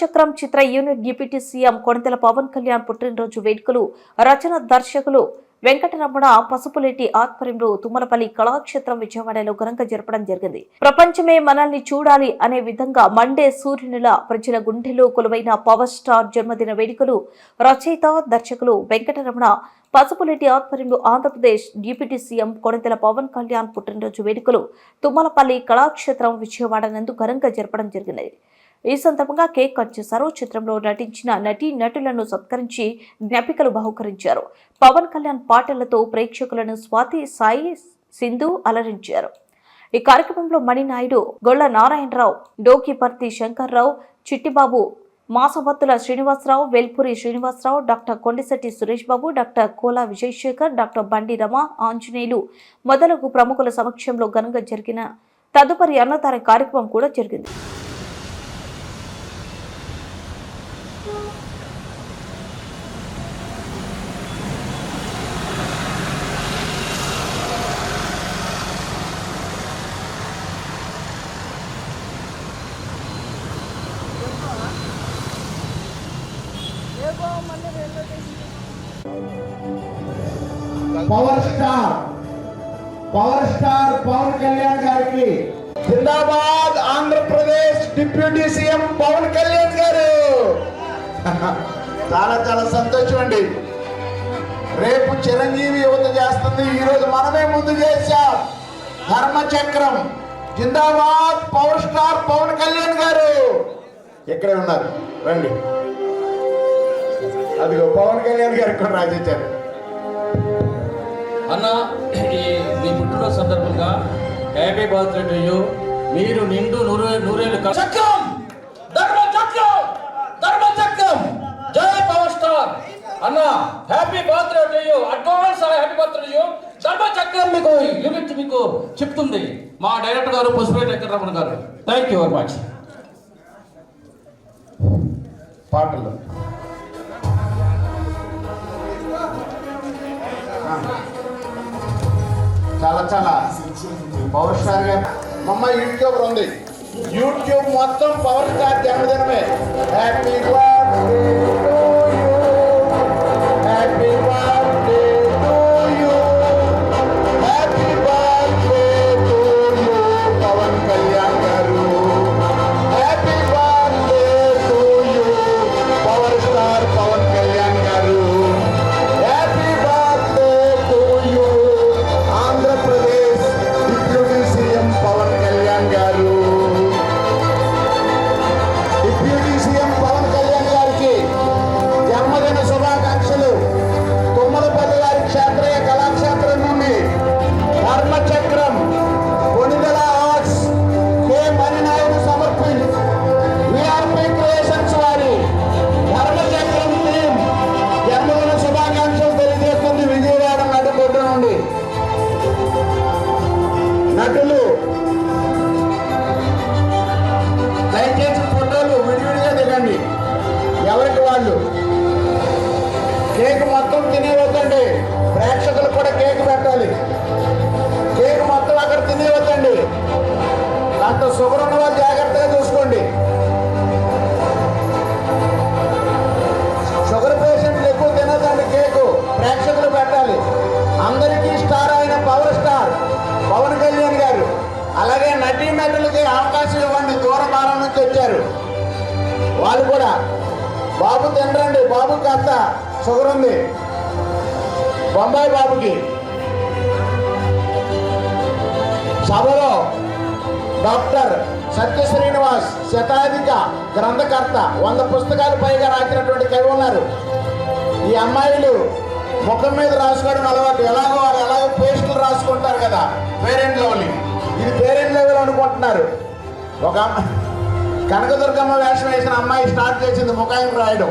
చక్రం చిత్ర unit deputy CM Konidela Pawan Kalyan పుట్టినరోజు వేడుకలు రచన దర్శకులు వెంకటరమణ పసుపులేటి ఆధ్వర్యంలో తుమ్మలపల్లి కళాక్షేత్రం విజయవాడలో ఘనంగా జరపడం జరిగింది. ప్రపంచమే మనల్ని చూడాలి అనే విధంగా మండే సూర్యునిల ప్రజల గుండెలో కొలువైన పవర్ స్టార్ జన్మదిన వేడుకలు రచయిత దర్శకులు వెంకటరమణ పసుపులేటి ఆధ్వర్యంలో ఆంధ్రప్రదేశ్ డిప్యూటీ సీఎం కొణితెల పవన్ కళ్యాణ్ పుట్టినరోజు వేడుకలు తుమ్మలపల్లి కళాక్షేత్రం విజయవాడ నందు ఘనంగా జరపడం జరిగింది. ఈ సందర్భంగా కేక్ కట్ చేశారు. చిత్రంలో నటించిన నటీ నటులను సత్కరించి జ్ఞాపికలు బహుకరించారు. పవన్ కళ్యాణ్ పాటలతో ప్రేక్షకులను స్వాతి సాయి సింధు అలరించారు. ఈ కార్యక్రమంలో Maninaidu Golla Narayanarao Dokiparthi Shankarrao Chittibabu Masabhattula Srinivasarao Velpuri Srinivasarao doctor Kondisetti Suresh Babu doctor Kola Vijayasekhar doctor Bandi Rama Anjaneyulu మొదలగు ప్రముఖుల సమక్షంలో ఘనంగా జరిగిన తదుపరి అన్నదాన కార్యక్రమం కూడా జరిగింది. Power star power star Pawan Kalyan గారికి. జిందాబాద్ ఆంధ్రప్రదేశ్ డిప్యూటీ సీఎం పవన్ కళ్యాణ్ గారు. చాలా చాలా సంతోషం అండి. రేపు చిరంజీవి యువత చేస్తుంది. ఈ రోజు మనమే ముందు చేశాం. ధర్మచక్రం. జిందాబాద్ పవర్ స్టార్ పవన్ కళ్యాణ్ గారు. ఎక్కడే ఉన్నారు. రండి. అదిగో పవన్ కళ్యాణ్ గారికి కూడా రాజేశారు అన్న ఈ మీ పుట్టినరోజు సందర్భంగా హ్యాపీ బర్త్డే టు యూ. మీరు నిండు నూరే నూరేళ్ళు చక్రం! ధర్మ చక్రం! ధర్మ చక్రం! జై పవర్ స్టార్! అన్న happy birthday to you. Advance happy birthday to you. Dharma Chakram మీకు యూనిట్ మీకు చెప్తుంది. మా director garu Pushpeta Venkataramana garu. Thank you very much పాటలు. పవర్ స్టార్ గారు మమ్మ యూట్యూబ్ ఉంది. యూట్యూబ్ మొత్తం పవర్ స్టార్ జన్మదినమే హ్యాపీ బర్త్డే తినేవద్దండి ప్రేక్షకులు కూడా కేక్ పెట్టాలి. కేక్ మొత్తం అక్కడ తినేవద్దండి అంత షుగర్ ఉన్న వాళ్ళు జాగ్రత్తగా చూసుకోండి. షుగర్ పేషెంట్లు ఎక్కువ తినదండి కేకు. ప్రేక్షకులు పెట్టాలి. అందరికీ స్టార్ అయిన పవర్ స్టార్ పవన్ కళ్యాణ్ గారు. అలాగే నటీ నటులకి అవకాశం ఇవ్వండి. దూర భారం నుంచి వచ్చారు. వాళ్ళు కూడా బాబు తినరండి. బాబు కాస్త షుగర్ ఉంది. బొంబాయి బాబుకి. సభలో డాక్టర్ సత్య శ్రీనివాస్ శతాధిక గ్రంథకర్త వంద పుస్తకాలు పైగా రాసినటువంటి కవి ఉన్నారు. ఈ అమ్మాయిలు ముఖం మీద రాసుకోవడం అలవాటు ఎలాగో వారు ఎలాగో పేస్టులు రాసుకుంటారు కదా పేరెంట్ లెవెల్ ఇది పేరెంట్ లెవెల్ అనుకుంటున్నారు? ఒక కనకదుర్గమ్మ వేషం వేసిన అమ్మాయి స్టార్ట్ చేసింది ముఖాయం రాయడం.